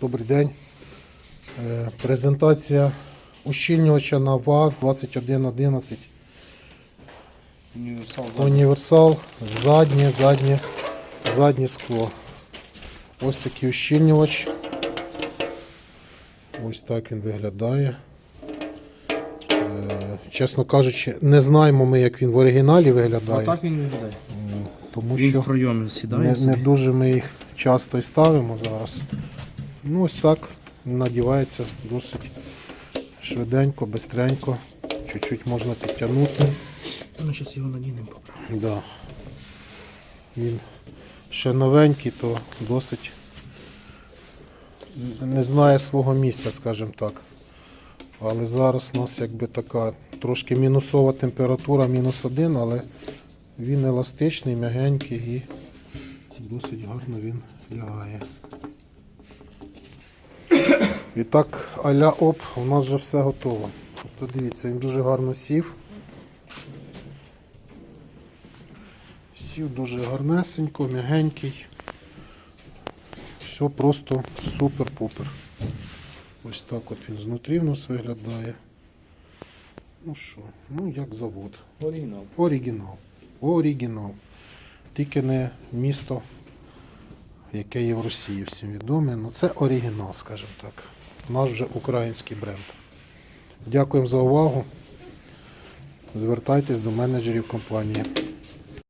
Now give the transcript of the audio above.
Добрий день. Е, Презентація ущільнювача на ВАЗ 2111 Універсал. Універсал, заднє, заднє, заднє скло. Ось такий ущільнювач. Ось так він виглядає. Е, Чесно кажучи, не знаємо ми, як він в оригіналі А виглядає, так він виглядає. тому Він що в пройомі сідає. не, не дуже ми їх часто і ставимо зараз. Ну, ось так надівається досить швиденько, бистренько. Чуть-чуть можна підтягнути. Ми зараз його надінемо поправимо. Да. Він ще новенький, то досить не знає свого місця, скажімо так. Але зараз у нас якби така трошки мінусова температура, мінус один, але він еластичний, м'ягенький і досить гарно він лягає. І так, аля оп, у нас вже все готово. Тобто дивіться, він дуже гарно сів. Сів дуже гарнесенько, м'ягенький. Все просто супер-пупер. Ось так от він знутрі в нас виглядає. Ну що, ну як завод. Оригінал. Оригінал. Оригінал. Тільки не місто, яке є в Росії всім відоме. Ну це оригінал, скажімо так. Наш вже український бренд. Дякуємо за увагу. Звертайтесь до менеджерів компанії.